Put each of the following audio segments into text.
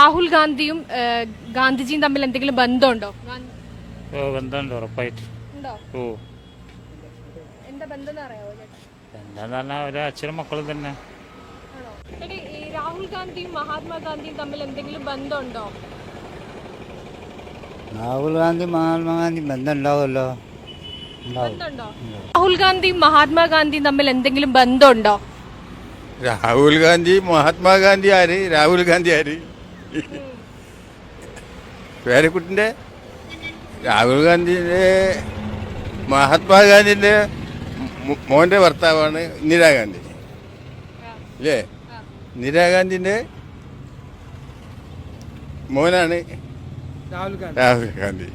രാഹുൽ ഗാന്ധിയും ഗാന്ധിജിയും തമ്മിൽ എന്തെങ്കിലും ബന്ധമുണ്ടോ? ഓ ബന്ധമുണ്ട് ഉറപ്പായിട്ട്. ഉണ്ടോ? ഓ. എന്താ ബന്ധം എന്ന് അറിയാവോ ചേട്ടാ? എന്താന്ന് പറഞ്ഞാൽ ഒരു അച്ഛനും മക്കളും തന്നെ. ഈ രാഹുൽ ഗാന്ധിയും മഹാത്മാഗാന്ധിയും തമ്മിൽ എന്തെങ്കിലും ബന്ധമുണ്ടോ? രാഹുൽ ഗാന്ധി മഹാത്മാഗാന്ധി ബന്ധം ഉണ്ടാവുമല്ലോ രാഹുൽ ഗാന്ധിയും മഹാത്മാഗാന്ധിയും തമ്മിൽ എന്തെങ്കിലും ബന്ധമുണ്ടോ? രാഹുൽ ഗാന്ധി മഹാത്മാഗാന്ധി ആര്? രാഹുൽ ഗാന്ധി ആര്? പേരക്കുട്ടിന്റെ രാഹുൽ ഗാന്ധിന്റെ മഹാത്മാഗാന്ധിന്റെ മോന്റെ ഭർത്താവാണ് ഇന്ദിരാഗാന്ധി അല്ലേ ഇന്ദിരാഗാന്ധിന്റെ മോനാണ് രാഹുൽ ഗാന്ധി. രാഹുൽ ഗാന്ധി.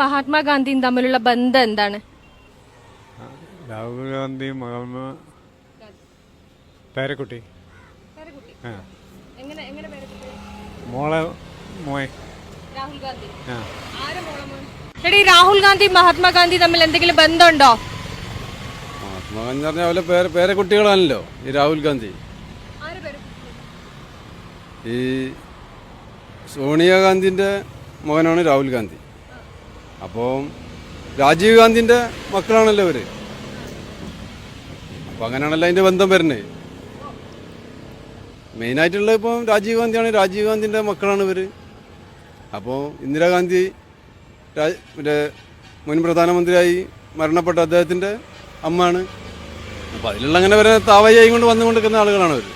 മഹാത്മാഗാന്ധിയും തമ്മിലുള്ള ബന്ധം എന്താണ്? രാഹുൽ ഗാന്ധി മഹാത്മാ പേരക്കുട്ടി. ആ. എങ്ങനെ എങ്ങനെ മോളെ മോയെ. രാഹുൽ ഗാന്ധി. ആ. എടി രാഹുൽ ഗാന്ധി മഹാത്മാഗാന്ധി തമ്മിൽ എന്തെങ്കിലും ബന്ധമുണ്ടോ? മഹാത്മാഗാന്ധി പറഞ്ഞ പോലെ പേര കുട്ടികളാണല്ലോ ഈ രാഹുൽ ഗാന്ധി. ഈ സോണിയാഗാന്ധിന്റെ മകനാണ് രാഹുൽ ഗാന്ധി. അപ്പോൾ രാജീവ് ഗാന്ധിന്റെ മക്കളാണല്ലോ അവർ അപ്പോൾ അങ്ങനെയാണല്ലോ അതിന്റെ ബന്ധം വരുന്നത്. മെയിനായിട്ടുള്ള ഇപ്പം രാജീവ് ഗാന്ധിയാണ്. രാജീവ് ഗാന്ധിന്റെ മക്കളാണ് ഇവർ അപ്പോൾ ഇന്ദിരാഗാന്ധി മറ്റേ മുൻ പ്രധാനമന്ത്രിയായി മരണപ്പെട്ട അദ്ദേഹത്തിന്റെ അമ്മയാണ് അപ്പോൾ അതിലുള്ള അങ്ങനെ വരെ താവയായി കൊണ്ട് വന്നുകൊണ്ടിരിക്കുന്ന ആളുകളാണ് അവർ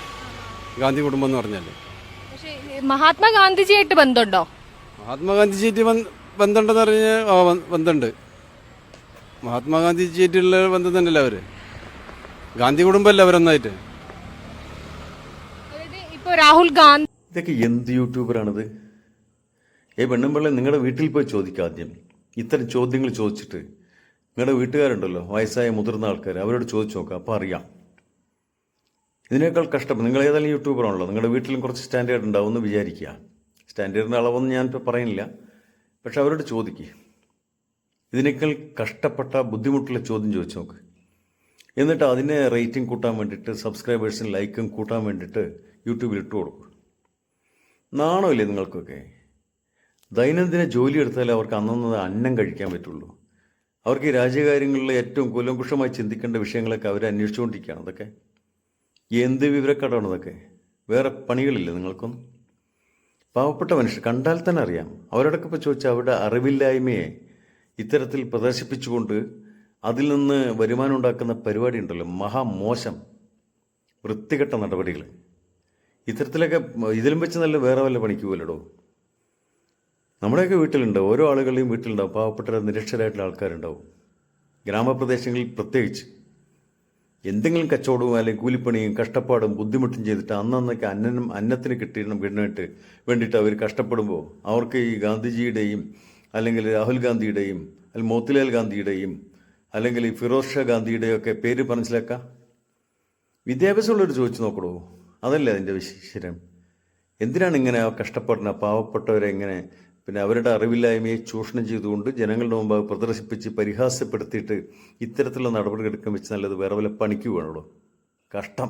ഗാന്ധി കുടുംബം എന്ന് പറഞ്ഞാൽ മഹാത്മാഗാന്ധിജിയായിട്ട് ബന്ധമുണ്ടോ? മഹാത്മാഗാന്ധിജിയായിട്ട് ബന്ധ- ബന്ധമുണ്ടെന്ന് പറഞ്ഞാൽ ബ- ബന്ധമുണ്ട്. മഹാത്മാഗാന്ധിജിയായിട്ടുള്ള ബന്ധം തന്നെയല്ലേ അവർ ഗാന്ധി കുടുംബമല്ലേ അവരൊന്നായിട്ട്? അതായത് ഇപ്പൊ രാഹുൽ ഗാന്ധി ഇതൊക്കെ എന്ത് യൂട്യൂബറാണിത്? ഏ പെണ്ണുമ്പിള്ള നിങ്ങളുടെ വീട്ടിൽ പോയി ചോദിക്കുക ആദ്യം. ഇത്തരം ചോദ്യങ്ങൾ ചോദിച്ചിട്ട്. നിങ്ങളുടെ വീട്ടുകാരുണ്ടല്ലോ വയസ്സായ മുതിർന്ന ആൾക്കാർ അവരോട് ചോദിച്ചു നോക്കുക അപ്പോൾ അറിയാം. ഇതിനേക്കാൾ കഷ്ടം നിങ്ങൾ ഏതായാലും യൂട്യൂബറാണല്ലോ. നിങ്ങളുടെ വീട്ടിലും കുറച്ച് സ്റ്റാൻഡേർഡ് ഉണ്ടാവും എന്ന് വിചാരിക്കുക. സ്റ്റാൻഡേർഡിന്റെ അളവൊന്നും ഞാൻ ഇപ്പോൾ പറയുന്നില്ല. പക്ഷെ അവരോട് ചോദിക്കുക ഇതിനേക്കാൾ കഷ്ടപ്പെട്ട ബുദ്ധിമുട്ടുള്ള ചോദ്യം ചോദിച്ചു നോക്ക്. എന്നിട്ട് അതിനെ റേറ്റിംഗ് കൂട്ടാൻ വേണ്ടിയിട്ട് സബ്സ്ക്രൈബേഴ്സും ലൈക്കും കൂട്ടാൻ വേണ്ടിയിട്ട് യൂട്യൂബിൽ ഇട്ട് കൊടുക്കും. നാണമില്ലേ നിങ്ങൾക്കൊക്കെ? ദൈനംദിന ജോലി എടുത്താലേ അവർക്ക് അന്നന്ന് അന്നം കഴിക്കാൻ പറ്റുള്ളൂ. അവർക്ക് ഈ രാജ്യകാര്യങ്ങളിൽ ഏറ്റവും കുലങ്കുഷമായി ചിന്തിക്കേണ്ട വിഷയങ്ങളൊക്കെ അവർ അന്വേഷിച്ചുകൊണ്ടിരിക്കുകയാണ്. അതൊക്കെ എന്ത് വിവരക്കേടാണ് ഇതൊക്കെ? വേറെ പണികളില്ല നിങ്ങൾക്കൊന്നും? പാവപ്പെട്ട മനുഷ്യർ കണ്ടാൽ തന്നെ അറിയാം. അവരോടൊക്കെ ഇപ്പോൾ ചോദിച്ചാൽ അവരുടെ അറിവില്ലായ്മയെ ഇത്തരത്തിൽ പ്രദർശിപ്പിച്ചുകൊണ്ട് അതിൽ നിന്ന് വരുമാനം ഉണ്ടാക്കുന്ന പരിപാടി ഉണ്ടല്ലോ മഹാമോശം വൃത്തികെട്ട നടപടികൾ. ഇത്തരത്തിലൊക്കെ ഇതിലും വെച്ച് നല്ല വേറെ വല്ല പണിക്ക് പോലടോ നമ്മുടെയൊക്കെ വീട്ടിലുണ്ട് ഓരോ ആളുകളുടെയും വീട്ടിലുണ്ടാവും പാവപ്പെട്ട നിരക്ഷരായിട്ടുള്ള ആൾക്കാരുണ്ടാവും. ഗ്രാമപ്രദേശങ്ങളിൽ പ്രത്യേകിച്ച്. എന്തെങ്കിലും കച്ചവടവും അല്ലെങ്കിൽ കൂലിപ്പണിയും കഷ്ടപ്പാടും ബുദ്ധിമുട്ടും ചെയ്തിട്ട് അന്നന്നൊക്കെ അന്നനും അന്നത്തിന് കിട്ടിയിടണം വീടിനായിട്ട് വേണ്ടിയിട്ട് അവർ കഷ്ടപ്പെടുമ്പോൾ അവർക്ക് ഈ ഗാന്ധിജിയുടെയും അല്ലെങ്കിൽ രാഹുൽ ഗാന്ധിയുടെയും അല്ലെങ്കിൽ മോത്തിലാൽ ഗാന്ധിയുടെയും അല്ലെങ്കിൽ ഫിറോസ് ഷാ ഗാന്ധിയുടെയും ഒക്കെ പേര് മനസ്സിലാക്കാം? വിദ്യാഭ്യാസമുള്ളവർ ചോദിച്ചു നോക്കണോ? അതല്ലേ അതിന്റെ വിശേഷം എന്തിനാണ് ഇങ്ങനെ കഷ്ടപ്പെടുന്ന പാവപ്പെട്ടവരെ എങ്ങനെ പിന്നെ അവരുടെ അറിവില്ലായ്മയെ ചൂഷണം ചെയ്തുകൊണ്ട് ജനങ്ങളുടെ മുമ്പ് പ്രദർശിപ്പിച്ച് പരിഹാസ്യപ്പെടുത്തിയിട്ട് ഇത്തരത്തിലുള്ള നടപടികൾ എടുക്കാൻ വെച്ച് നല്ലത് വേറെ വല്ല പണിക്ക് വേണമല്ലോ കഷ്ടം.